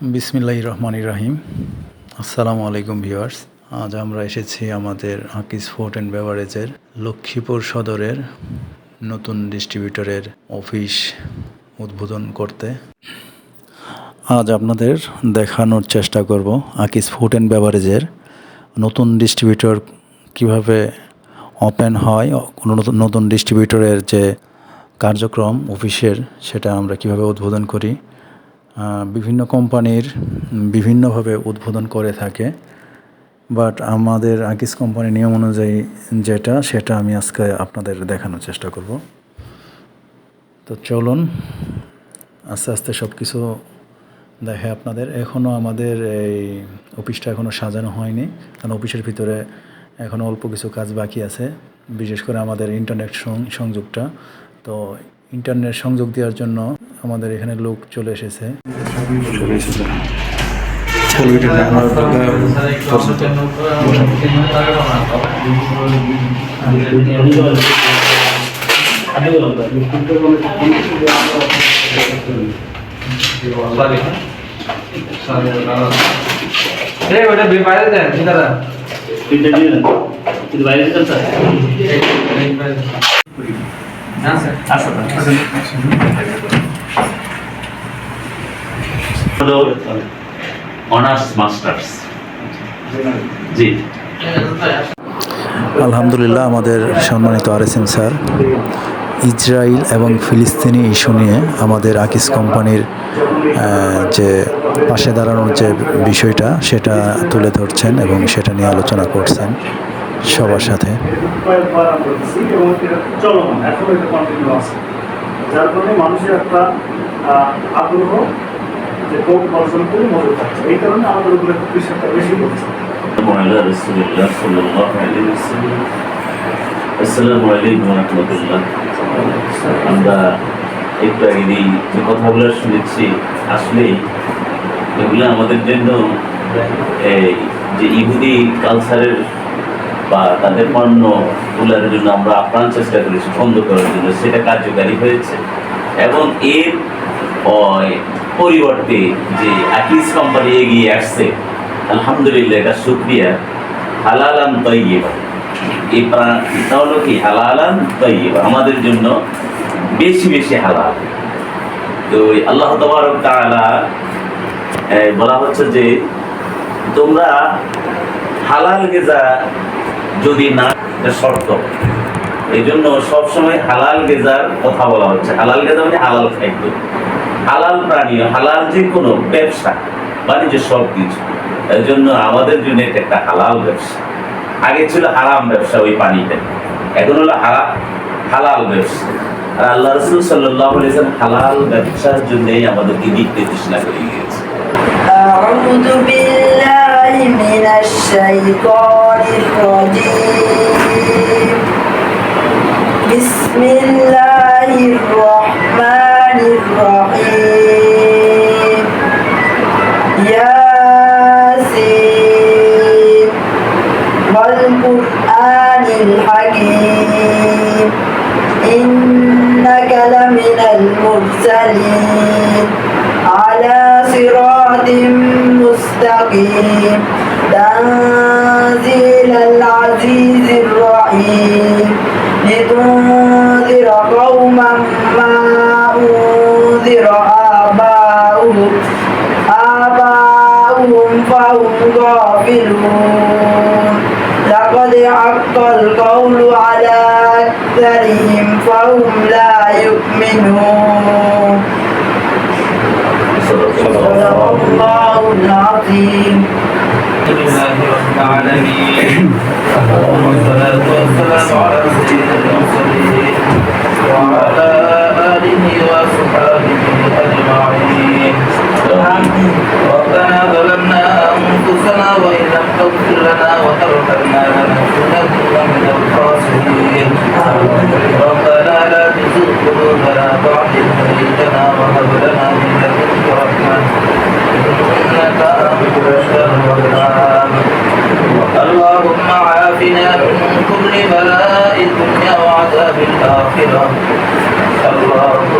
বিসমিল্লাহ রহমান রাহিম। আসসালামু আলাইকুম ভিউয়ার্স। আজ আমরা এসেছি আমাদের আকিস ফুড অ্যান্ড বেভারেজের লক্ষ্মীপুর সদরের নতুন ডিস্ট্রিবিউটরের অফিস উদ্বোধন করতে। আজ আপনাদের দেখানোর চেষ্টা করব আকিস ফুড অ্যান্ড বেভারেজের নতুন ডিস্ট্রিবিউটর কীভাবে ওপেন হয় কোনো নতুন ডিস্ট্রিবিউটরের যে কার্যক্রম, অফিসের, সেটা আমরা কীভাবে উদ্বোধন করি। বিভিন্ন কোম্পানির বিভিন্নভাবে উদ্বোধন করে থাকে। বাট আমাদের আকিস কোম্পানির নিয়ম অনুযায়ী যেটা, সেটা আমি আজকে আপনাদের দেখানোর চেষ্টা করব। তো চলুন, আস্তে আস্তে সব কিছু দেখে আপনাদের। এখনও আমাদের এই অফিসটা এখনও সাজানো হয়নি, কারণ অফিসের ভিতরে এখনও অল্প কিছু কাজ বাকি আছে, বিশেষ করে আমাদের ইন্টারনেট সংযোগটা। তো ইন্টারনেট সংযোগ দেওয়ার জন্য আমাদের এখানে লোক চলে এসেছে চলে এসেছে হলো অনার্স মাস্টার্স জি। আলহামদুলিল্লাহ আমাদের সম্মানিত R S M sir. Israel এবং ফিলিস্তিনি ইস্যু নিয়ে আমাদের আকিস কোম্পানির যে পাশে দাঁড়ানোর যে বিষয়টা সেটা তুলে ধরছেন এবং সেটা নিয়ে আলোচনা করছেন সবার সাথে। যার ফলে মানুষের একটা আগ্রহ যে কোপ অর্জন করে মজুর থাকছে। এই কারণে আমাদের উপরে কৃষকটা বেশি পড়ছে আসসালামু আলাইকুম রহমতুল্লাহ। আমরা একটু আগেই যে কথাগুলো শুনেছি আসলেই এগুলো আমাদের জন্য এই যে ইহুদি কালচারের বা তাদের পণ্য তোলার জন্য আমরা আপ্রাণ চেষ্টা করেছি, বন্ধ করার জন্য। সেটা কার্যকারী হয়েছে। এবং এর পরিবর্তে যে আকিস কোম্পানি এগিয়ে আসছে, আলহামদুলিল্লাহ এটা শুক্রিয়া। হালালান তৈবা এই প্রা- এটা হলো কি? হালালান তৈবা আমাদের জন্য বেশি বেশি হালাল। তো আল্লাহ তবারক এই বলা হচ্ছে যে তোমরা হালাল গেজা যদি না শর্ত। এই জন্য সবসময় হালাল গেজার কথা বলা হচ্ছে। হালাল গেজা মানে হালাল খাদ্য। হালাল প্রাণী, হালাল যে কোনো ব্যবসা, বাণিজ্য সব কিছু। এই জন্য আমাদের জন্য এটা একটা হালাল ব্যবসা। আগে ছিল হারাম ব্যবসা ওই পানিতে। এখন হলো হারা, হালাল ব্যবসা। আর আল্লাহ রসুল সাল্লাহ বলেছেন হালাল ব্যবসার জন্যই আমাদেরকে দিক নির্দেশনা করে গিয়েছে من الشيطان الرجيم. بسم الله الرحمن الرحيم. ياسين. والقرآن الحكيم. إنك لمن المرسلين. على صراط مستقيم. لتنذر قوما ما أنذر آباؤهم. آباؤهم فهم غافلون. لقد حق القول على أكثرهم فهم لا يؤمنون. صدق الله العظيم. الحمد لله رب العالمين. ربنا ظلمنا أنفسنا وإن لم تغفر لنا وترحمنا لنكونن من الخاسرين. ربنا لا تزغ قلوبنا بعد إذ هديتنا وهب لنا من لدنك رحمة إنك أنت الوهاب اللهم عافنا من كل بلاء الدنيا وعذاب الآخرة. اللهم